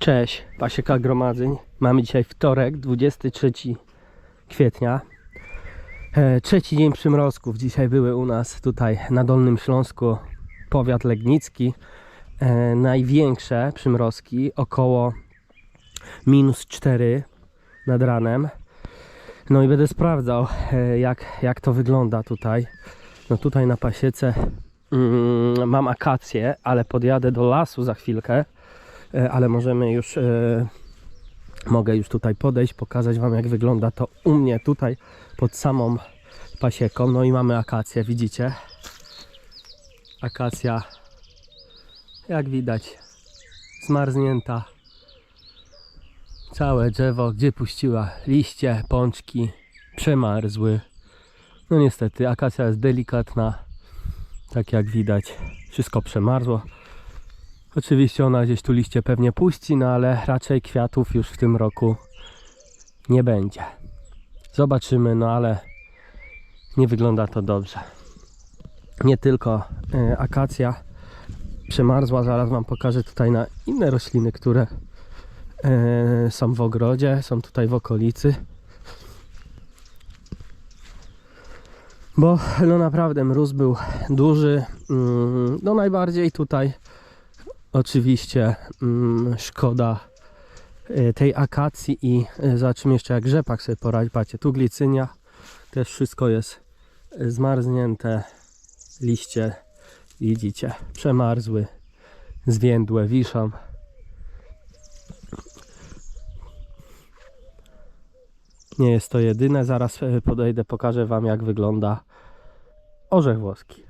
Cześć, Pasieka Gromadzeń. Mamy dzisiaj wtorek, 23 kwietnia. E, trzeci dzień przymrozków. Dzisiaj były u nas tutaj na Dolnym Śląsku, powiat legnicki. E, największe przymrozki, około minus 4 nad ranem. No i będę sprawdzał, e, jak, jak to wygląda tutaj. No tutaj na pasiece mm, mam akację, ale podjadę do lasu za chwilkę. E, ale możemy już e, mogę już tutaj podejść, pokazać Wam jak wygląda to u mnie tutaj pod samą pasieką. No i mamy akację, widzicie? Akacja jak widać zmarznięta. Całe drzewo, gdzie puściła liście, pączki, przemarzły. No niestety, akacja jest delikatna, tak jak widać, wszystko przemarzło. Oczywiście ona gdzieś tu liście pewnie puści, no ale raczej kwiatów już w tym roku nie będzie. Zobaczymy, no ale nie wygląda to dobrze. Nie tylko e, akacja przemarzła, zaraz Wam pokażę tutaj na inne rośliny, które e, są w ogrodzie, są tutaj w okolicy. Bo no naprawdę mróz był duży, mm, no najbardziej tutaj Oczywiście mm, szkoda y, tej akacji i y, zobaczymy jeszcze jak rzepak sobie poradzi. Patrzcie, tu glicynia, też wszystko jest y, zmarznięte, liście widzicie, przemarzły, zwiędłe, wiszą. Nie jest to jedyne, zaraz podejdę, pokażę Wam jak wygląda orzech włoski.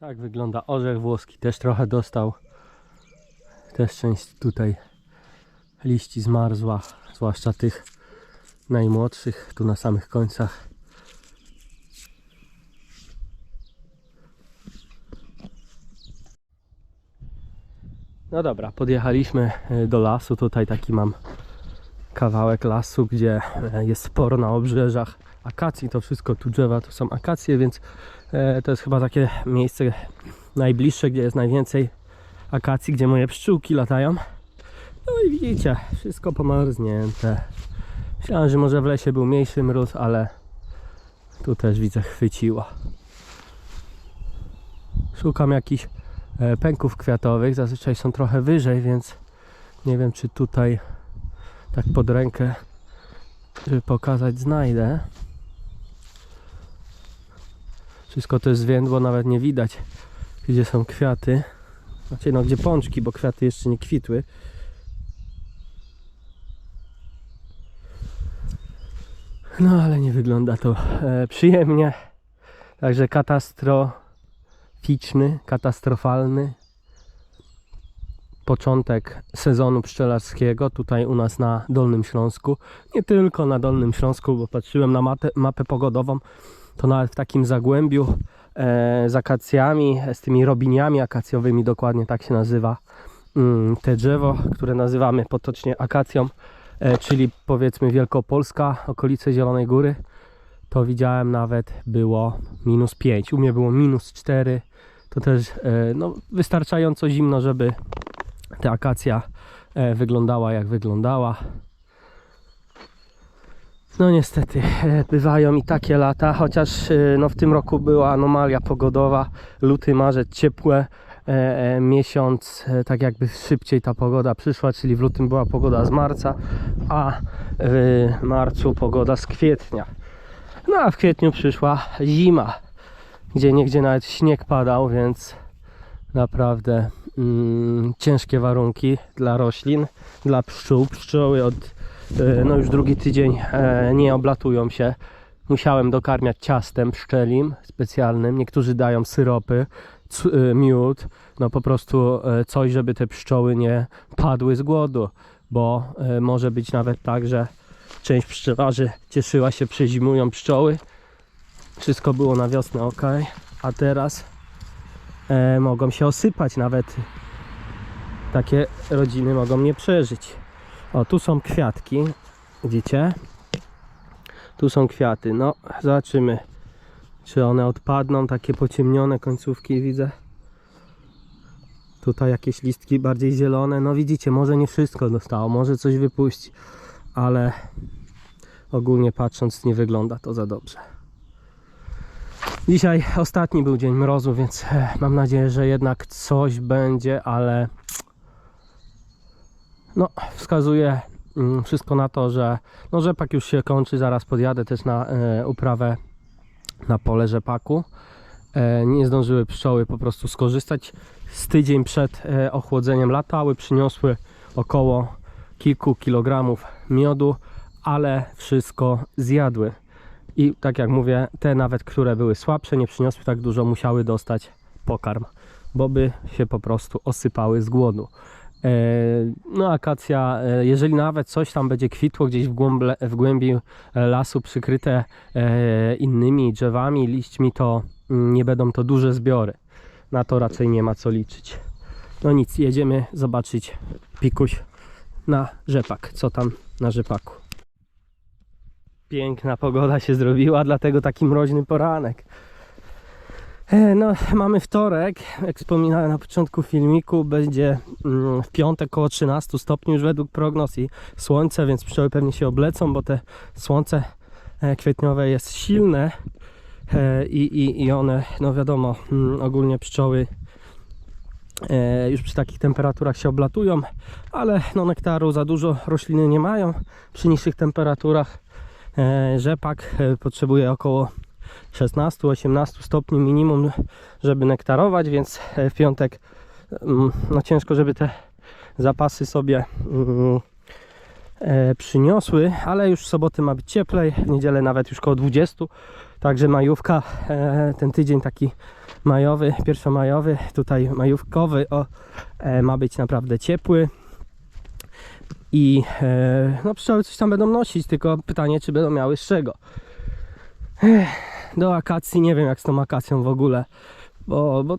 Tak wygląda orzech włoski, też trochę dostał też część tutaj liści zmarzła, zwłaszcza tych najmłodszych, tu na samych końcach. No dobra, podjechaliśmy e, do lasu. Tutaj taki mam kawałek lasu, gdzie e, jest sporo na obrzeżach akacji. To wszystko tu drzewa to są akacje, więc e, to jest chyba takie miejsce najbliższe, gdzie jest najwięcej akacji, gdzie moje pszczółki latają. No i widzicie, wszystko pomarznięte. Myślałem, że może w lesie był mniejszy mróz, ale tu też widzę chwyciło. Szukam jakichś e, pęków kwiatowych, zazwyczaj są trochę wyżej, więc nie wiem czy tutaj tak pod rękę, żeby pokazać, znajdę. Wszystko to jest zwiędło, nawet nie widać gdzie są kwiaty. Znaczy no gdzie pączki, bo kwiaty jeszcze nie kwitły. No ale nie wygląda to e, przyjemnie. Także katastroficzny, katastrofalny początek sezonu pszczelarskiego tutaj u nas na Dolnym Śląsku. Nie tylko na Dolnym Śląsku, bo patrzyłem na mapę, mapę pogodową, to nawet w takim zagłębiu e, z akacjami, z tymi robiniami akacjowymi, dokładnie tak się nazywa mm, te drzewo, które nazywamy potocznie akacją, e, czyli powiedzmy Wielkopolska, okolice Zielonej Góry, to widziałem nawet było minus 5, u mnie było minus 4, to też e, no, wystarczająco zimno, żeby ta akacja wyglądała jak wyglądała. No niestety, e, bywają i takie lata, chociaż e, no, w tym roku była anomalia pogodowa, luty, marzec ciepłe, e, e, miesiąc e, tak jakby szybciej ta pogoda przyszła, czyli w lutym była pogoda z marca, a w marcu pogoda z kwietnia. No a w kwietniu przyszła zima, gdzie niegdzie nawet śnieg padał, więc naprawdę mm, ciężkie warunki dla roślin, dla pszczół. Pszczoły od no już drugi tydzień e, nie oblatują się. Musiałem dokarmiać ciastem pszczelim specjalnym. Niektórzy dają syropy, e, miód, no po prostu e, coś, żeby te pszczoły nie padły z głodu, bo e, może być nawet tak, że część pszczelarzy cieszyła się, przezimują pszczoły. Wszystko było na wiosnę ok, a teraz e, mogą się osypać nawet. Takie rodziny mogą nie przeżyć. O, tu są kwiatki. Widzicie? Tu są kwiaty. No, zobaczymy, czy one odpadną. Takie pociemnione końcówki widzę. Tutaj jakieś listki bardziej zielone. No widzicie, może nie wszystko dostało, może coś wypuści, ale ogólnie patrząc nie wygląda to za dobrze. Dzisiaj ostatni był dzień mrozu, więc e, mam nadzieję, że jednak coś będzie, ale no, wskazuje mm, wszystko na to, że no, rzepak już się kończy. Zaraz podjadę też na e, uprawę na pole rzepaku. E, nie zdążyły pszczoły po prostu skorzystać. Z tydzień przed e, ochłodzeniem latały, przyniosły około kilku kilogramów miodu, ale wszystko zjadły. I tak jak mówię, te nawet, które były słabsze, nie przyniosły tak dużo, musiały dostać pokarm, bo by się po prostu osypały z głodu. E, No akacja, e, jeżeli nawet coś tam będzie kwitło gdzieś w, głąble, w głębi e, lasu przykryte innymi drzewami, liśćmi, to mm, nie będą to duże zbiory. Na to raczej nie ma co liczyć. No nic, jedziemy zobaczyć pikuś na rzepak. Co tam na rzepaku? Piękna pogoda się zrobiła, dlatego taki mroźny poranek. E, No, mamy wtorek, jak wspominałem na początku filmiku, będzie mm, w piątek około 13 stopni już według prognoz i słońce, więc pszczoły pewnie się oblecą, bo te słońce e, kwietniowe jest silne e, i, i, i one, no wiadomo, mm, ogólnie pszczoły już przy takich temperaturach się oblatują, ale no nektaru za dużo rośliny nie mają przy niższych temperaturach. Rzepak potrzebuje około 16-18 stopni minimum, żeby nektarować, więc e, w piątek mm, no ciężko, żeby te zapasy sobie mm, e, przyniosły, ale już w soboty ma być cieplej, w niedzielę nawet już koło 20, także majówka, e, ten tydzień taki majowy, pierwszomajowy, tutaj majówkowy, o, ma być naprawdę ciepły. I no pszczoły coś tam będą nosić, tylko pytanie, czy będą miały z czego. Do akacji nie wiem jak z tą akacją w ogóle, bo, bo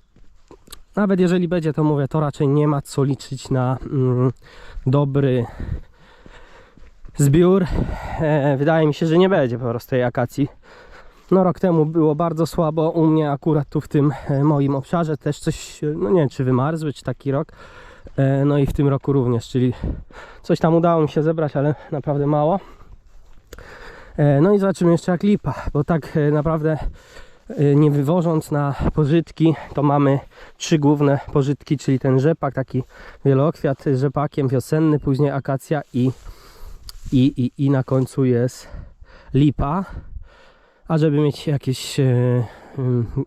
nawet jeżeli będzie, to mówię, to raczej nie ma co liczyć na mm, dobry zbiór. E, wydaje mi się, że nie będzie po prostu tej akacji. No rok temu było bardzo słabo u mnie akurat tu w tym e, moim obszarze też coś, no nie wiem czy wymarzły, czy taki rok. E, No i w tym roku również, czyli coś tam udało mi się zebrać, ale naprawdę mało. E, No i zobaczymy jeszcze jak lipa, bo tak e, naprawdę e, nie wywożąc na pożytki, to mamy trzy główne pożytki, czyli ten rzepak, taki wielokwiat z rzepakiem wiosenny, później akacja i, i, i, i na końcu jest lipa. A żeby mieć jakieś mm,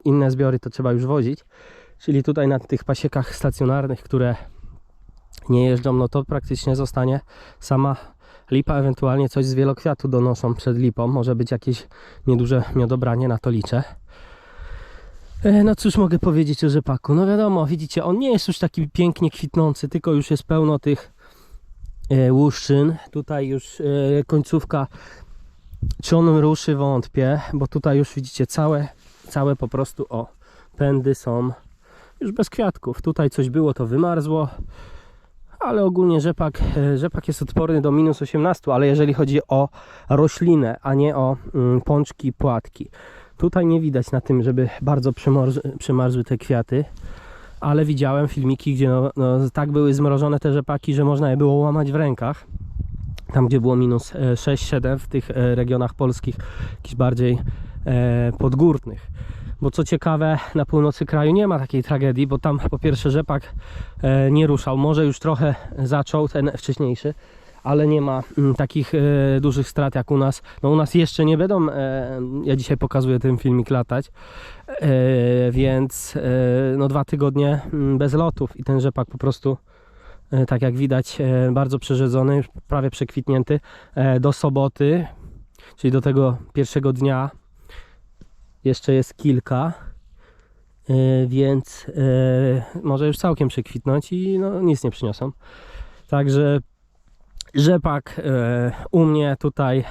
inne zbiory, to trzeba już wozić. Czyli tutaj na tych pasiekach stacjonarnych, które nie jeżdżą, no to praktycznie zostanie sama lipa, ewentualnie coś z wielokwiatu donoszą przed lipą. Może być jakieś nieduże miodobranie, na to liczę. E, No cóż mogę powiedzieć o rzepaku? No wiadomo, widzicie, on nie jest już taki pięknie kwitnący, tylko już jest pełno tych e, łuszczyn. Tutaj już e, końcówka, czy on ruszy wątpię, bo tutaj już widzicie całe, całe po prostu o pędy są już bez kwiatków. Tutaj coś było, to wymarzło ale ogólnie rzepak, e, rzepak jest odporny do minus 18, ale jeżeli chodzi o roślinę, a nie o mm, pączki, płatki. Tutaj nie widać na tym, żeby bardzo przymarzły te kwiaty, ale widziałem filmiki, gdzie no, no, tak były zmrożone te rzepaki, że można je było łamać w rękach. Tam, gdzie było minus e, 6-7 w tych e, regionach polskich, jakichś bardziej e, podgórnych. Bo co ciekawe, na północy kraju nie ma takiej tragedii, bo tam po pierwsze rzepak e, nie ruszał. Może już trochę zaczął ten wcześniejszy, ale nie ma mm, takich e, dużych strat jak u nas. No u nas jeszcze nie będą, e, ja dzisiaj pokazuję ten filmik latać, więc no dwa tygodnie mm, bez lotów i ten rzepak po prostu tak jak widać bardzo przerzedzony, prawie przekwitnięty do soboty, czyli do tego pierwszego dnia jeszcze jest kilka, e, więc e, może już całkiem przekwitnąć i no, nic nie przyniosą. Także rzepak e, u mnie tutaj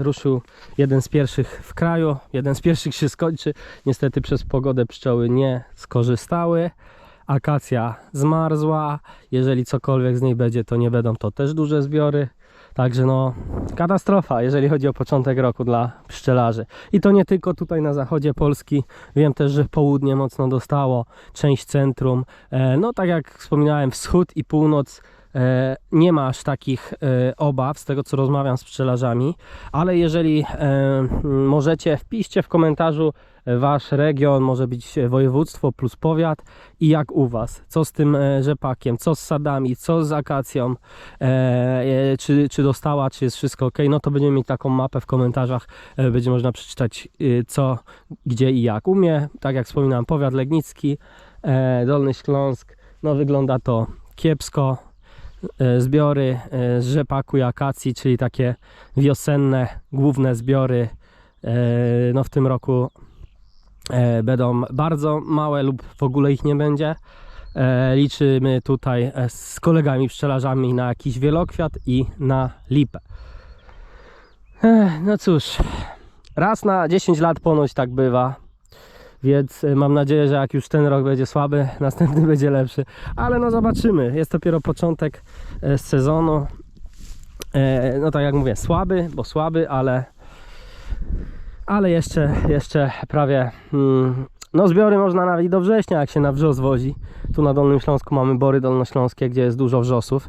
ruszył jeden z pierwszych w kraju, jeden z pierwszych się skończy. Niestety przez pogodę pszczoły nie skorzystały, akacja zmarzła. Jeżeli cokolwiek z niej będzie, to nie będą to też duże zbiory. Także no, katastrofa, jeżeli chodzi o początek roku dla pszczelarzy. I to nie tylko tutaj na zachodzie Polski. Wiem też, że południe mocno dostało, część centrum. E, no tak jak wspominałem, wschód i północ nie ma aż takich e, obaw z tego, co rozmawiam z pszczelarzami. Ale jeżeli e, możecie, wpiszcie w komentarzu wasz region, może być województwo plus powiat i jak u was, co z tym e, rzepakiem, co z sadami, co z akacją, e, e, czy, czy dostała, czy jest wszystko ok, no to będziemy mieć taką mapę w komentarzach, e, będzie można przeczytać e, co, gdzie i jak. U mnie, tak jak wspominałem, powiat legnicki, e, Dolny Śląsk, no wygląda to kiepsko, e, zbiory e, z rzepaku i akacji, czyli takie wiosenne, główne zbiory, e, no w tym roku e, będą bardzo małe lub w ogóle ich nie będzie. E, liczymy tutaj e, z kolegami pszczelarzami na jakiś wielokwiat i na lipę. No cóż, raz na 10 lat ponoć tak bywa. Więc e, mam nadzieję, że jak już ten rok będzie słaby, następny będzie lepszy. Ale no zobaczymy. Jest dopiero początek e, sezonu. E, No tak jak mówię, słaby, bo słaby, ale ale jeszcze, jeszcze prawie mm, no zbiory można nawet i do września jak się na wrzos wozi tu na Dolnym Śląsku mamy bory dolnośląskie gdzie jest dużo wrzosów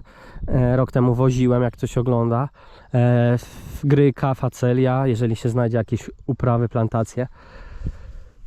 rok temu woziłem jak ktoś ogląda gryka, facelia jeżeli się znajdzie jakieś uprawy, plantacje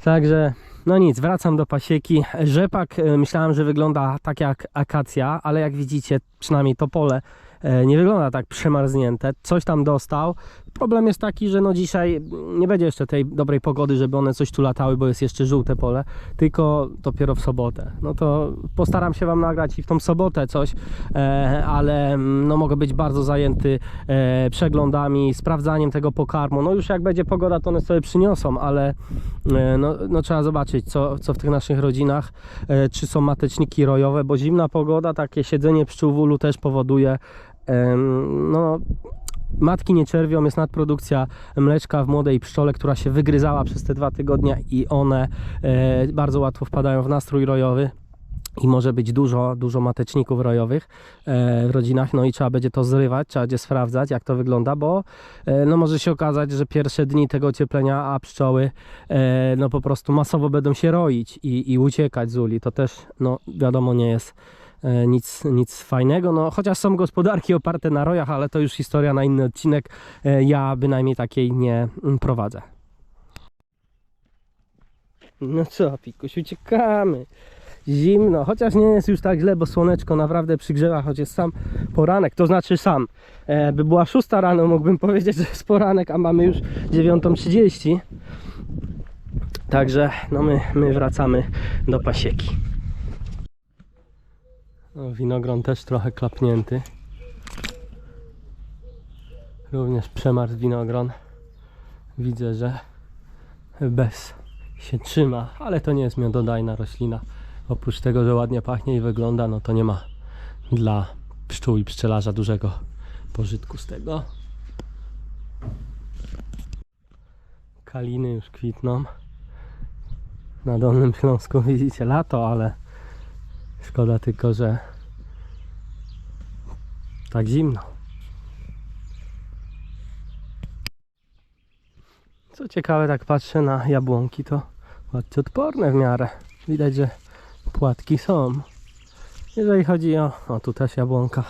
także no nic, wracam do pasieki. Rzepak e, myślałem, że wygląda tak jak akacja ale jak widzicie, przynajmniej to pole e, nie wygląda tak przemarznięte. Coś tam dostał Problem jest taki, że no dzisiaj nie będzie jeszcze tej dobrej pogody, żeby one coś tu latały, bo jest jeszcze żółte pole, tylko dopiero w sobotę. No to postaram się Wam nagrać i w tą sobotę coś, e, ale mm, no mogę być bardzo zajęty e, przeglądami, sprawdzaniem tego pokarmu. No już jak będzie pogoda, to one sobie przyniosą, ale e, no, no trzeba zobaczyć, co, co w tych naszych rodzinach, czy są mateczniki rojowe, bo zimna pogoda, takie siedzenie pszczół w ulu też powoduje no matki nie czerwią, jest nadprodukcja mleczka w młodej pszczole, która się wygryzała przez te dwa tygodnie i one e, bardzo łatwo wpadają w nastrój rojowy. I może być dużo, dużo mateczników rojowych e, w rodzinach, no i trzeba będzie to zrywać, trzeba będzie sprawdzać, jak to wygląda, bo e, no może się okazać, że pierwsze dni tego ocieplenia, a pszczoły no po prostu masowo będą się roić i, i uciekać z uli. To też, no wiadomo, nie jest nic, nic fajnego. No, chociaż są gospodarki oparte na rojach, ale to już historia na inny odcinek. E, ja bynajmniej takiej nie mm, prowadzę. No co, Pikuś, uciekamy. Zimno, chociaż nie jest już tak źle, bo słoneczko naprawdę przygrzewa, choć jest sam poranek, to znaczy sam. E, by była 6 rano, mógłbym powiedzieć, że jest poranek, a mamy już 9.30. Także no my, my wracamy do pasieki. O, winogron też trochę klapnięty. Również przemarzł winogron. Widzę, że bez się trzyma, ale to nie jest miododajna roślina. Oprócz tego, że ładnie pachnie i wygląda, no to nie ma dla pszczół i pszczelarza dużego pożytku z tego. Kaliny już kwitną. Na Dolnym Śląsku widzicie lato, ale szkoda tylko, że tak zimno. Co ciekawe, tak patrzę na jabłonki, to ładnie odporne w miarę. Widać, że płatki są. Jeżeli chodzi o... O, tu też jabłonka.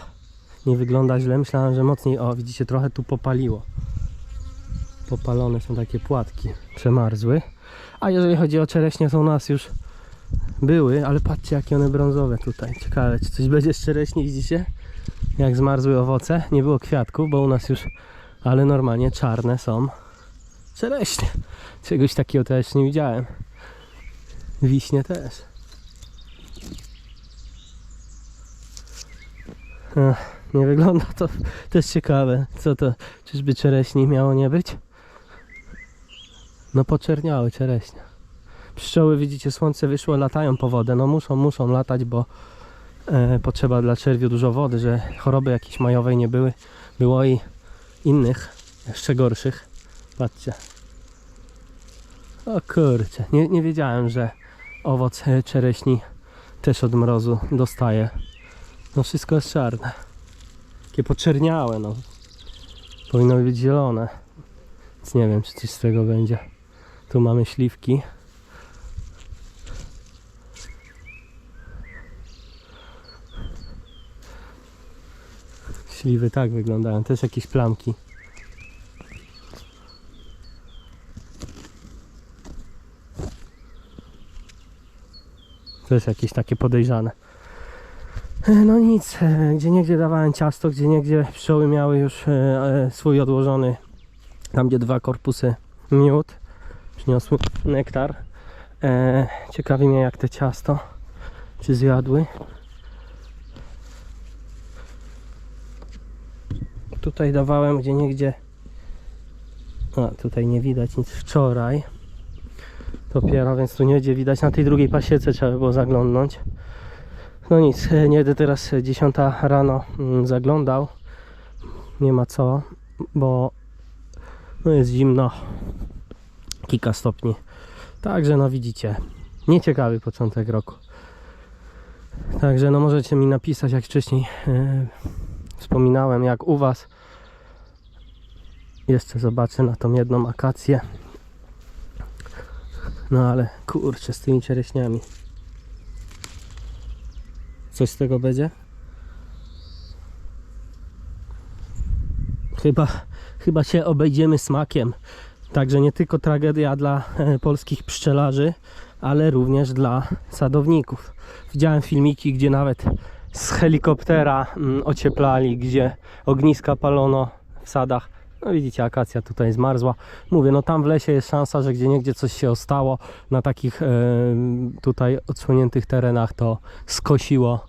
Nie wygląda źle. Myślałem, że mocniej... O, widzicie, trochę tu popaliło. Popalone są takie płatki. Przemarzły. A jeżeli chodzi o czereśnie, to u nas już były, ale patrzcie, jakie one brązowe tutaj. Ciekawe, czy coś będzie z czereśni, widzicie? Jak zmarzły owoce. Nie było kwiatków, bo u nas już... Ale normalnie czarne są czereśnie. Czegoś takiego też nie widziałem. Wiśnie też. Ech, nie wygląda to też ciekawe. Co to? Czyżby czereśni miało nie być? No poczerniały czereśnie. Pszczoły, widzicie, słońce wyszło, latają po wodę. No muszą, muszą latać, bo e, potrzeba dla czerwiu dużo wody, że choroby jakieś majowej nie były. Było i innych, jeszcze gorszych. Patrzcie. O kurczę, nie, nie wiedziałem, że owoc e, czereśni też od mrozu dostaje. No wszystko jest czarne. Takie poczerniałe, no. Powinno być zielone. Więc nie wiem, czy coś z tego będzie. Tu mamy śliwki. Śliwy tak wyglądają, też jakieś plamki. Też jakieś takie podejrzane. E, No nic, e, gdzie niegdzie dawałem ciasto, gdzie niegdzie pszczoły miały już e, swój odłożony, tam gdzie dwa korpusy miód, przyniosły nektar. Ciekawi mnie jak te ciasto, czy zjadły. Tutaj dawałem gdzie niegdzie, a tutaj nie widać nic wczoraj. Dopiero, więc tu nie będzie widać. Na tej drugiej pasiece trzeba było zaglądnąć. No nic, e, nie będę teraz e, 10 rano mm, zaglądał. Nie ma co, bo no jest zimno. Kilka stopni. Także no widzicie, nieciekawy początek roku. Także no możecie mi napisać, jak wcześniej e, wspominałem, jak u Was. Jeszcze zobaczę na tą jedną akację. No ale kurczę, z tymi czereśniami. Coś z tego będzie? Chyba, chyba się obejdziemy smakiem. Także nie tylko tragedia dla e, polskich pszczelarzy, ale również dla sadowników. Widziałem filmiki, gdzie nawet z helikoptera mm, ocieplali, gdzie ogniska palono w sadach. No widzicie, akacja tutaj zmarzła. Mówię, no tam w lesie jest szansa, że gdzie niegdzie coś się ostało. Na takich tutaj odsłoniętych terenach to skosiło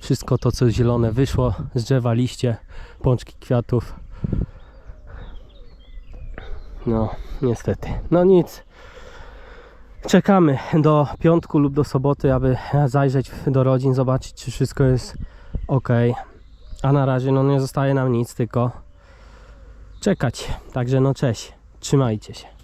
wszystko to, co zielone wyszło z drzewa, liście, pączki kwiatów. No, niestety. No nic. Czekamy do piątku lub do soboty, aby zajrzeć do rodzin, zobaczyć, czy wszystko jest ok. A na razie no nie zostaje nam nic, tylko czekać. Także no cześć. Trzymajcie się.